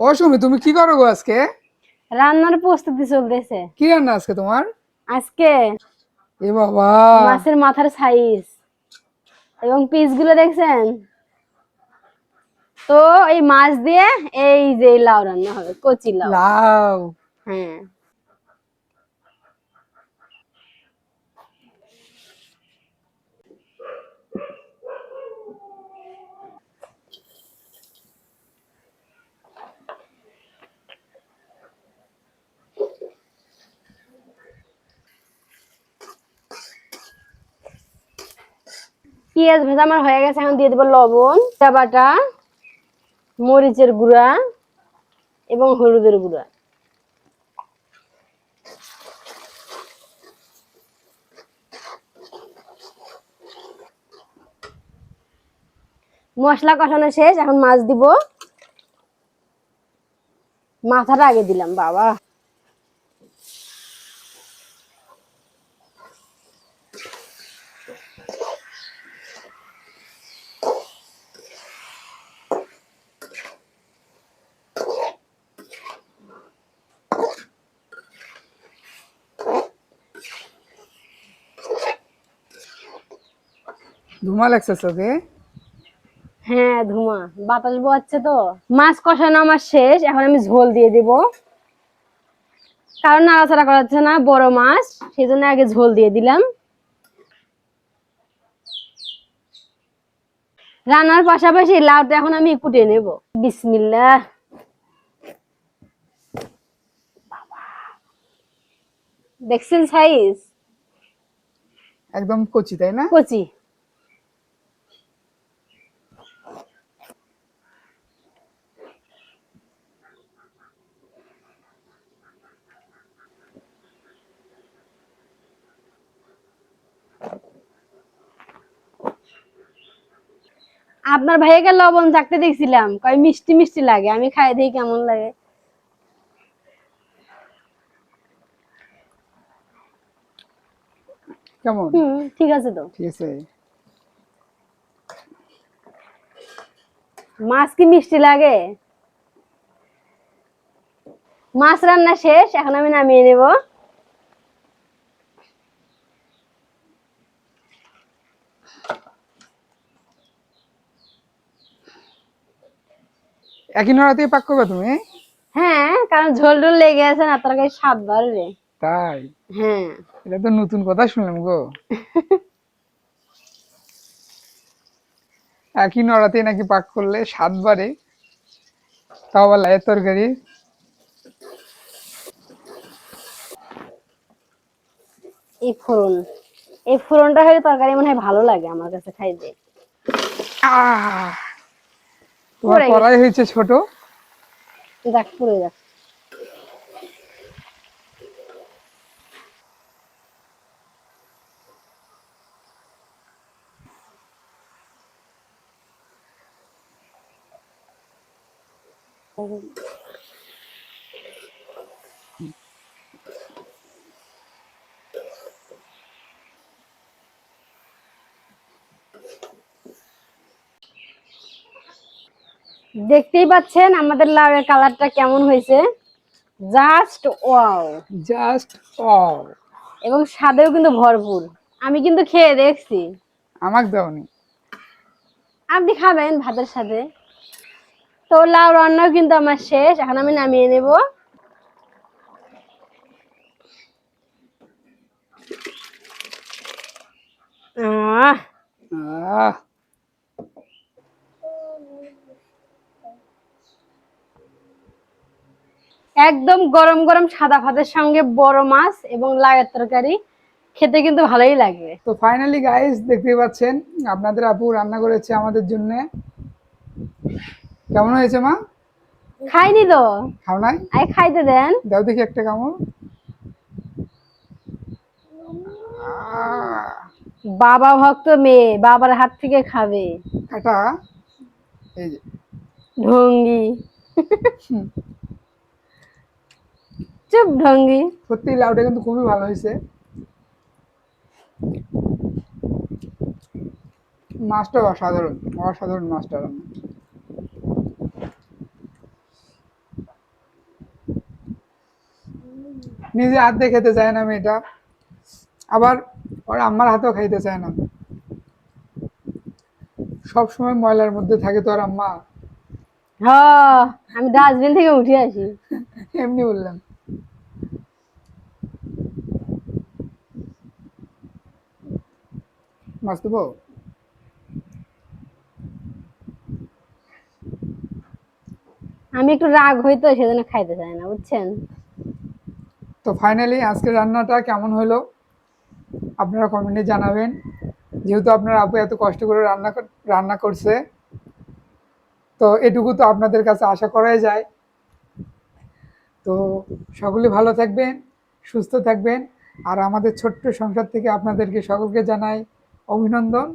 ও সুমি তুমি কি করো গো আজকে? রান্নার প্রস্তুতি চলতেছে। কি রান্না আজকে তোমার? আজকে এ বাবা। মাছের মাথার সাইজ। এবং পিসগুলো দেখছেন? তো এই মাছ দিয়ে এই যে লাউ রান্না হবে কচি লাউ। লাউ। হ্যাঁ। পেঁয়াজ ভেজা আমার হয়ে গেছে, এখন দিয়ে দেবো লবণ জিরা বাটা মরিচের গুঁড়া এবং হলুদের গুঁড়া। মশলা কষানো শেষ, এখন মাছ দিব। মাথাটা আগে দিলাম, বাবা। ধুমা লাগছে চোখে? হ্যাঁ ধুমা। বাতাস বোয়াচ্ছে তো। মাছ কষানো আমার শেষ এখন আমি ঝোল দিয়ে দিব। কারণ নাড়াচাড়া করা যাচ্ছে না বড় মাছ সেই জন্য আগে ঝোল দিয়ে দিলাম। রান্নার পাশাপাশি লাউটা এখন আমি কুটে নেব। বিসমিল্লাহ। বাবা। দেখছেন সাইজ একদম কচি তাই না? কচি। আপনার ভাইয়াকে লবণ চাকতে দেখছিলাম। কয় মিষ্টি মিষ্টি লাগে আমি খাই দেখি কেমন লাগে। কেমন? ঠিক আছে তো। ঠিক আছে। মাছ কি মিষ্টি লাগে? মাছ রান্না শেষ এখন আমি নামিয়ে নেব। একই নড়াতে পাক করবে তুমি? হ্যাঁ কারণ ঝোল টোল লেগে আছে না তরকারি স্বাদ বাড়বে তাই? হ্যাঁ। এটা তো নতুন কথা শুনলাম গো। একই নড়াতে নাকি পাক করলে স্বাদ বাড়ে তাও আবার লাইয়ের তরকারি? এই ফোড়ন এই ফোড়নটা হলে তরকারি মনে হয় ভালো লাগে আমার কাছে খাইতে। আহ! তোমার পড়াই হয়েছে ছোট। দেখ পুড়ে যাক দেখতেই পাচ্ছেন আমাদের লাউয়ের কালারটা কেমন হয়েছে? জাস্ট ওয়াও জাস্ট ও এবং স্বাদেও কিন্তু ভরপুর। আমি কিন্তু খেয়ে দেখছি। আমাকে দাওনি। আপনি খাবেন ভাতের সাথে। তো লাউ রান্নাও কিন্তু আমার শেষ। এখন আমি নামিয়ে নেব। আহ। আহ। একদম গরম গরম সাদা ভাতের সঙ্গে বড় মাছ এবং লাউয়ের তরকারি খেতে কিন্তু ভালোই লাগবে তো ফাইনালি গাইস দেখতে পাচ্ছেন আপনাদের আপু রান্না করেছে আমাদের জন্য। কেমন হয়েছে মা? খাইনি তো। খাও নাই? আই খাইতে দেন। দাও দেখি একটা কামড়। বাবা ভক্ত মেয়ে বাবার হাত থেকে খাবে। এটা এই যে। ঢঙ্গি। চুপ ঢঙ্গি। সত্যি লাউটা কিন্তু খুবই ভালো হয়েছে। মাছটা অসাধারণ অসাধারণ মাছটা। নিজে হাতে খেতে চায় না মেয়েটা। আবার ওর আম্মার হাতেও খাইতে চায় না। সব সময় ময়লার মধ্যে থাকে তোর আম্মা। হ্যাঁ আমি ডাস্টবিন থেকে উঠে আসি। এমনি বললাম। মাছ দেবো? আমি একটু রাগ হইতো সেজন্য খাইতে চাই না বুঝছেন? তো ফাইনালি আজকে রান্নাটা কেমন হলো? আপনারা কমেন্টে জানাবেন। যেহেতু আপনার আপু এত কষ্ট করে রান্না রান্না করছে তো এটুকু তো আপনাদের কাছে আশা করাই যায়। তো সকলে ভালো থাকবেন সুস্থ থাকবেন আর আমাদের ছোট্ট সংসার থেকে আপনাদেরকে সকলকে জানাই অভিনন্দন।